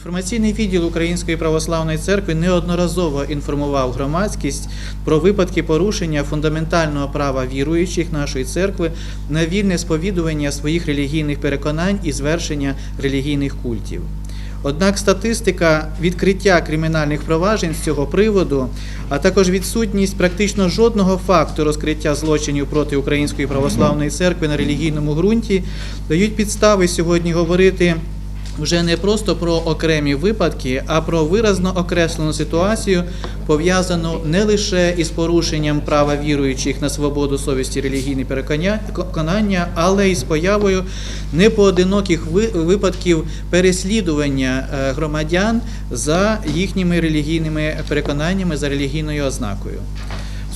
Інформаційний відділ Української православної церкви неодноразово інформував громадськість про випадки порушення фундаментального права віруючих нашої церкви на вільне сповідування своїх релігійних переконань і звершення релігійних культів. Однак статистика відкриття кримінальних проваджень з цього приводу, а також відсутність практично жодного факту розкриття злочинів проти Української православної церкви на релігійному ґрунті дають підстави сьогодні говорити вже не просто про окремі випадки, а про виразно окреслену ситуацію, пов'язану не лише із порушенням права віруючих на свободу совісті релігійні переконання, але й з появою непоодиноких випадків переслідування е, громадян за їхніми релігійними переконаннями, за релігійною ознакою.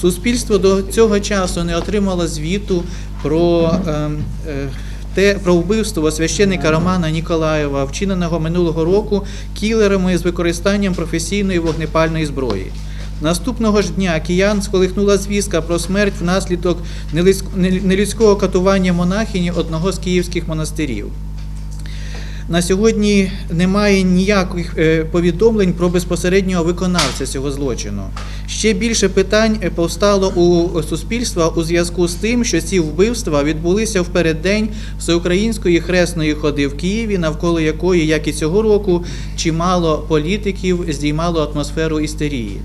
Суспільство до цього часу не отримало звіту про, ем, е, те, про вбивство священника Романа Ніколаєва, вчиненого минулого року кілерами з використанням професійної вогнепальної зброї. Наступного ж дня киян сколихнула звістка про смерть внаслідок нелюдського катування монахині одного з київських монастирів. На сьогодні немає ніяких е, повідомлень про безпосереднього виконавця цього злочину. Ще більше питань е, повстало у суспільства у зв'язку з тим, що ці вбивства відбулися в переддень всеукраїнської хресної ходи в Києві, навколо якої, як і цього року, чимало політиків здіймало атмосферу істерії.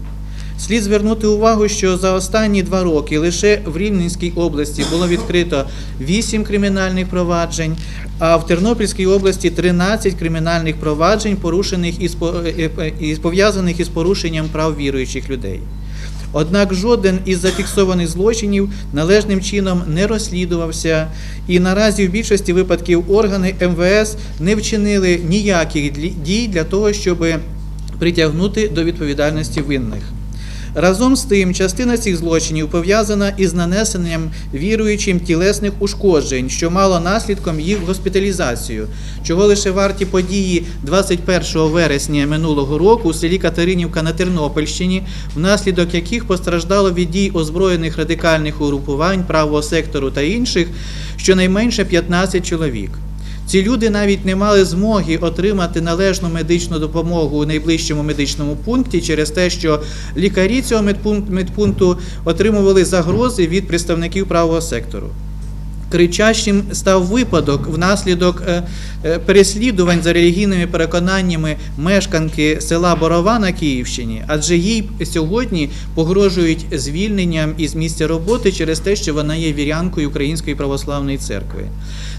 Слід звернути увагу, що за останні два роки лише в Рівненській області було відкрито 8 кримінальних проваджень, а в Тернопільській області 13 кримінальних проваджень, порушених по- е, е, із пов'язаних із порушенням прав віруючих людей. Однак жоден із зафіксованих злочинів належним чином не розслідувався, і наразі в більшості випадків органи МВС не вчинили ніяких дій для того, щоб притягнути до відповідальності винних. Разом з тим, частина цих злочинів пов'язана із нанесенням віруючим тілесних ушкоджень, що мало наслідком їх госпіталізацію, чого лише варті події 21 вересня минулого року у селі Катеринівка на Тернопільщині, внаслідок яких постраждало від дій озброєних радикальних угрупувань, правого сектору та інших щонайменше 15 чоловік. Ці люди навіть не мали змоги отримати належну медичну допомогу у найближчому медичному пункті через те, що лікарі цього медпунк- медпункту отримували загрози від представників правого сектору. Кричащим став випадок внаслідок е, е, переслідувань за релігійними переконаннями мешканки села Борова на Київщині, адже їй сьогодні погрожують звільненням із місця роботи через те, що вона є вірянкою Української православної церкви.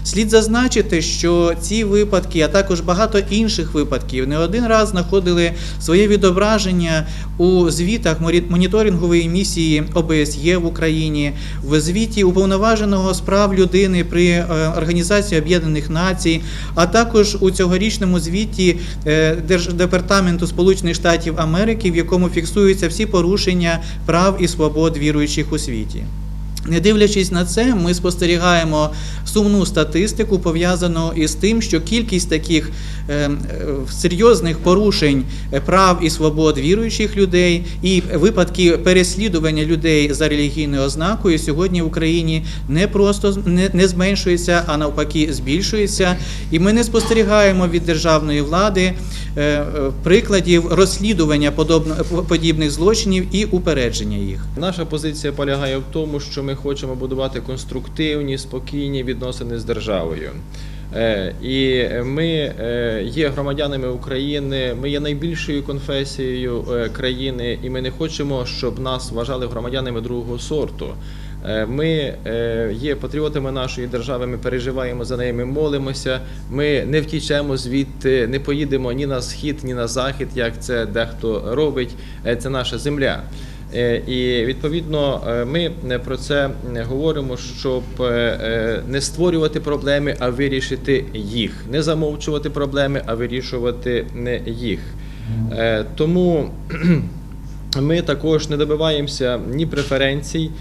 Слід зазначити, що ці випадки, а також багато інших випадків, не один раз знаходили своє відображення у звітах моніторингової місії ОБСЄ в Україні, в звіті уповноваженого з прав людини при е, Організації Об'єднаних Націй, а також у цьогорічному звіті е, Держдепартаменту Сполучених Штатів Америки, в якому фіксуються всі порушення прав і свобод віруючих у світі. Не дивлячись на це, ми спостерігаємо сумну статистику, пов'язану із тим, що кількість таких е, е, серйозних порушень е, прав і свобод віруючих людей і випадки переслідування людей за релігійною ознакою сьогодні в Україні не просто не, зменшується, а навпаки збільшується. І ми не спостерігаємо від державної влади прикладів розслідування подібних злочинів і упередження їх. Наша позиція полягає в тому, що ми хочемо будувати конструктивні, спокійні відносини з державою. Е, І ми е, є громадянами України, ми є найбільшою конфесією е, країни, і ми не хочемо, щоб нас вважали громадянами другого сорту. Е, Ми е, є патріотами нашої держави, ми переживаємо за неї, ми молимося. Ми не втічемо звідти, не поїдемо ні на схід, ні на захід, як це дехто робить. Е, Це наша земля. І відповідно ми про це говоримо, щоб не створювати проблеми, а вирішити їх, не замовчувати проблеми, а вирішувати не їх. Тому ми також не добиваємося ні преференцій,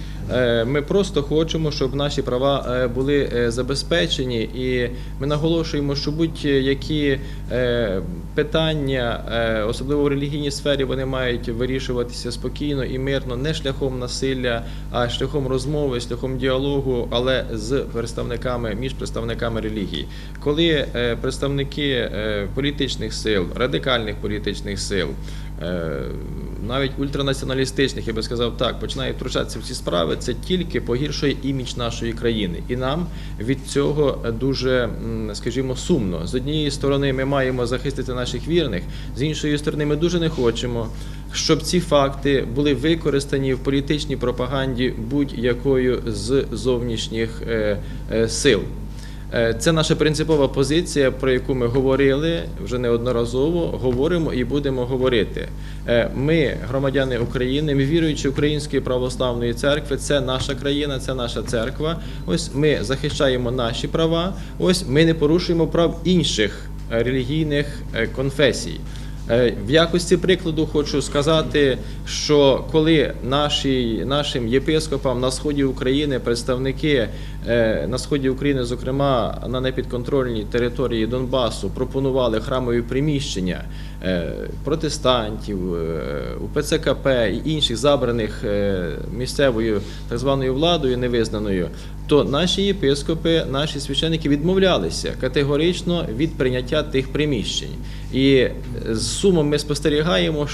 Ми просто хочемо, щоб наші права е, були е, забезпечені, і ми наголошуємо, що будь-які е, питання, е, особливо в релігійній сфері, вони мають вирішуватися спокійно і мирно, не шляхом насилля, а шляхом розмови, шляхом діалогу, але з представниками між представниками релігії. Коли е, представники е, політичних сил, радикальних політичних сил, е, навіть ультранаціоналістичних, я би сказав так, починають втручатися в ці справи, це тільки погіршує імідж нашої країни. І нам від цього дуже, скажімо, сумно. З однієї сторони, ми маємо захистити наших вірних, з іншої сторони, ми дуже не хочемо. Щоб ці факти були використані в політичній пропаганді будь-якою з зовнішніх е, е, сил. Е, Це наша принципова позиція, про яку ми говорили вже неодноразово, говоримо і будемо говорити. Е, Ми, громадяни України, ми віруючи Української православної церкви, це наша країна, це наша церква. Ось ми захищаємо наші права. Ось ми не порушуємо прав інших релігійних е, конфесій. Е, В якості прикладу хочу сказати, що коли наші, нашим єпископам на сході України представники е, на сході України, зокрема на непідконтрольній території Донбасу, пропонували храмові приміщення протестантів, е, УПЦКП і інших забраних е, місцевою так званою владою невизнаною, то наші єпископи, наші священники відмовлялися категорично від прийняття тих приміщень. І з сумом ми спостерігаємо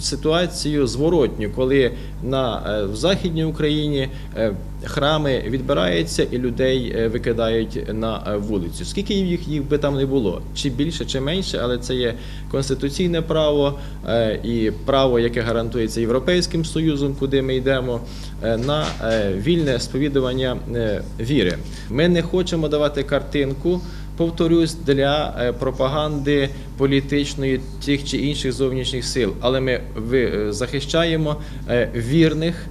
ситуацію зворотню, коли на е, в західній Україні е, храми відбираються і людей е, викидають на е, вулицю. Скільки їх їх би там не було, чи більше, чи менше, але це є конституційне право е, і право, яке гарантується Європейським Союзом, куди ми йдемо, е, на е, вільне сповідування віри. Ми не хочемо давати картинку. Повторюсь для пропаганди політичної тих чи інших зовнішніх сил, але ми захищаємо вірних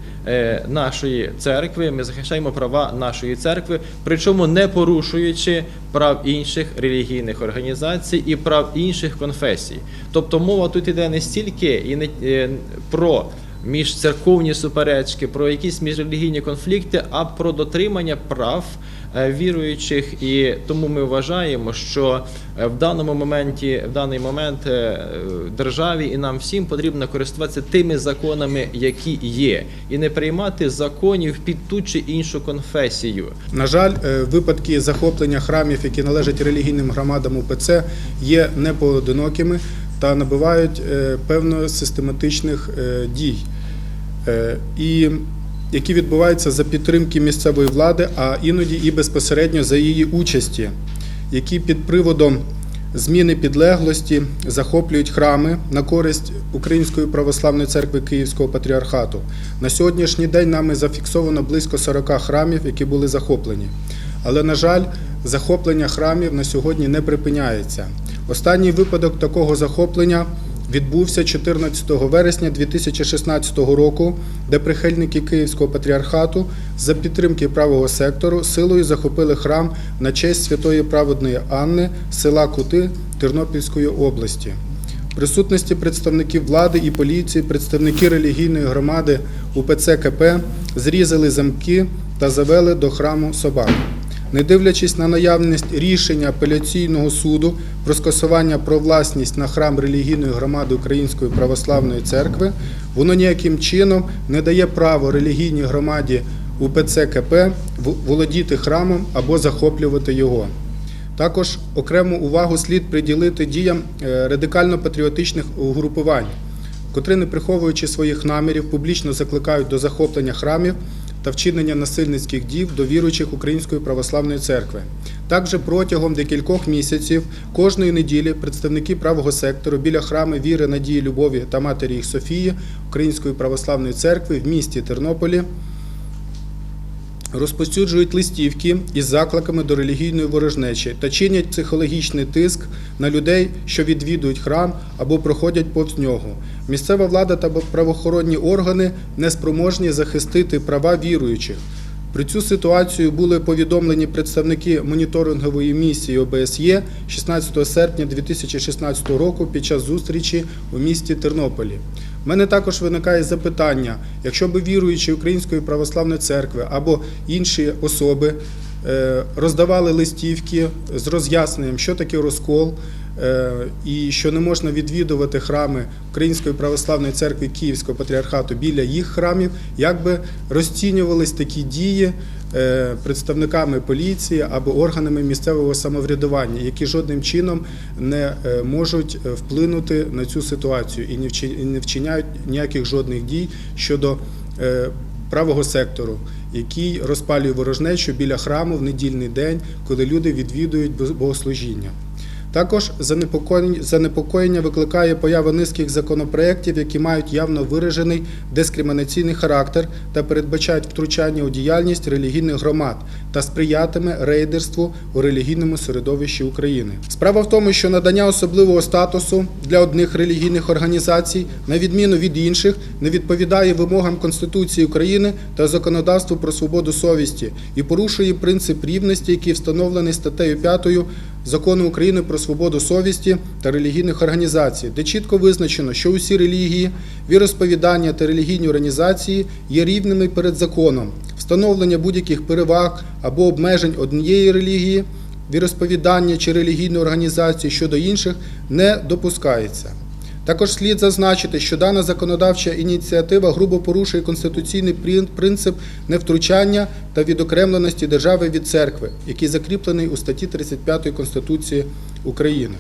нашої церкви. Ми захищаємо права нашої церкви, причому не порушуючи прав інших релігійних організацій і прав інших конфесій. Тобто мова тут іде не стільки і не е, про міжцерковні суперечки, про якісь міжрелігійні конфлікти, а про дотримання прав е, віруючих. І тому ми вважаємо, що е, в даному моменті, в даний момент е, державі і нам всім потрібно користуватися тими законами, які є, і не приймати законів під ту чи іншу конфесію. На жаль, випадки захоплення храмів, які належать релігійним громадам УПЦ, є непоодинокими та набувають е, певно систематичних е, дій, е, і які відбуваються за підтримки місцевої влади, а іноді і безпосередньо за її участі, які під приводом зміни підлеглості захоплюють храми на користь Української православної церкви Київського патріархату. На сьогоднішній день нами зафіксовано близько 40 храмів, які були захоплені. Але, на жаль, захоплення храмів на сьогодні не припиняється. Останній випадок такого захоплення відбувся 14 вересня 2016 року, де прихильники Київського патріархату за підтримки правого сектору силою захопили храм на честь святої праведної Анни села Кути Тернопільської області. В присутності представників влади і поліції, представники релігійної громади УПЦ КП зрізали замки та завели до храму собак. Не дивлячись на наявність рішення апеляційного суду про скасування про власність на храм релігійної громади Української православної церкви, воно ніяким чином не дає право релігійній громаді УПЦ КП володіти храмом або захоплювати його. Також окрему увагу слід приділити діям е, радикально-патріотичних угрупувань, котрі, не приховуючи своїх намірів, публічно закликають до захоплення храмів та вчинення насильницьких дій до віруючих Української православної церкви. Також протягом декількох місяців кожної неділі представники правого сектору біля храми віри, надії, любові та матері їх Софії Української православної церкви в місті Тернополі розповсюджують листівки із закликами до релігійної ворожнечі та чинять психологічний тиск на людей, що відвідують храм або проходять повз нього. Місцева влада та правоохоронні органи неспроможні захистити права віруючих. Про цю ситуацію були повідомлені представники моніторингової місії ОБСЄ 16 серпня 2016 року під час зустрічі у місті Тернополі. У мене також виникає запитання, якщо б віруючі Української православної церкви або інші особи е, роздавали листівки з роз'ясненням, що таке розкол, і що не можна відвідувати храми Української православної церкви Київського патріархату біля їх храмів, як би розцінювались такі дії е, представниками поліції або органами місцевого самоврядування, які жодним чином не е, можуть е, вплинути на цю ситуацію і не вчиняють ніяких жодних дій щодо е, правого сектору, який розпалює ворожнечу біля храму в недільний день, коли люди відвідують бо- богослужіння. Також занепокоєння викликає поява низьких законопроєктів, які мають явно виражений дискримінаційний характер та передбачають втручання у діяльність релігійних громад та сприятиме рейдерству у релігійному середовищі України. Справа в тому, що надання особливого статусу для одних релігійних організацій, на відміну від інших, не відповідає вимогам Конституції України та законодавству про свободу совісті і порушує принцип рівності, який встановлений статтею 5 Закону України про свободу совісті та релігійних організацій, де чітко визначено, що усі релігії, віросповідання та релігійні організації є рівними перед законом. Встановлення будь-яких переваг або обмежень однієї релігії, віросповідання чи релігійної організації щодо інших не допускається. Також слід зазначити, що дана законодавча ініціатива грубо порушує конституційний принцип невтручання та відокремленості держави від церкви, який закріплений у статті 35 Конституції України.